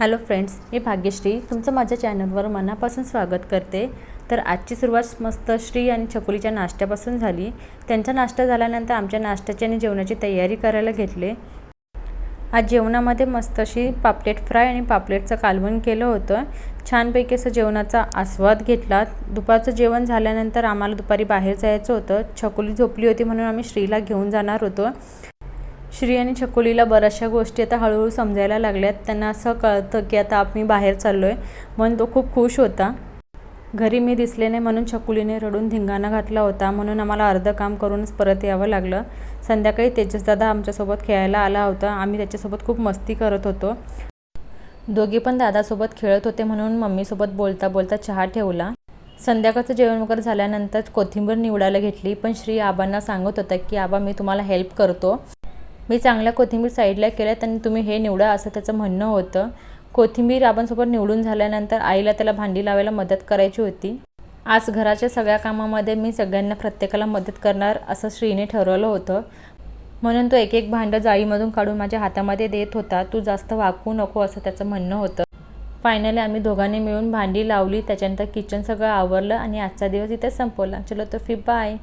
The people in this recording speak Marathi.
हॅलो फ्रेंड्स मी भाग्यश्री. तुमचं माझ्या चॅनलवर मनापासून स्वागत करते. तर आजची सुरुवात मस्त श्री आणि छकुलीच्या नाश्त्यापासून झाली. त्यांचा नाश्ता झाल्यानंतर आमच्या नाश्त्याची आणि जेवणाची तयारी करायला घेतले. आज जेवणामध्ये मस्त अशी पापलेट फ्राय आणि पापलेटचं कालवण केलं होतं. छानपैकी असं जेवणाचा आस्वाद घेतला. दुपारचं जेवण झाल्यानंतर आम्हाला दुपारी बाहेर जायचं होतं. छकुली झोपली होती म्हणून आम्ही श्रीला घेऊन जाणार होतो. श्री आणि छकुलीला बऱ्याचशा गोष्टी आता हळूहळू समजायला लागल्यात. त्यांना असं कळतं की आता आम्ही बाहेर चाललो आहे म्हणून तो खूप खुश होता. घरी मी दिसले नाही म्हणून छकुलीने रडून धिंगाणा घातला होता. म्हणून आम्हाला अर्धं काम करूनच परत यावं लागलं. संध्याकाळी तेजसदादा आमच्यासोबत खेळायला आला होता. आम्ही त्याच्यासोबत खूप मस्ती करत होतो. दोघे पण दादासोबत खेळत होते म्हणून मम्मीसोबत बोलता बोलता चहा ठेवला. संध्याकाळचं जेवण वगैरे झाल्यानंतर कोथिंबीर निवडायला घेतली. पण श्री आबांना सांगत होता की आबा मी तुम्हाला हेल्प करतो. मी चांगल्या कोथिंबीर साईडला केल्यात आणि तुम्ही हे निवडा असं त्याचं म्हणणं होतं. कोथिंबीर आपणसोबत निवडून झाल्यानंतर आईला त्याला भांडी लावायला मदत करायची होती. आज घराच्या सगळ्या कामामध्ये मी सगळ्यांना प्रत्येकाला मदत करणार असं श्रीने ठरवलं होतं. म्हणून तो एक एक भांडं जाळीमधून काढून माझ्या हातामध्ये देत होता. तू जास्त वाकू नको असं त्याचं म्हणणं होतं. फायनली आम्ही दोघांनी मिळून भांडी लावली. त्याच्यानंतर किचन सगळं आवरलं आणि आजचा दिवस इथे संपवला. चलो तर फी बाय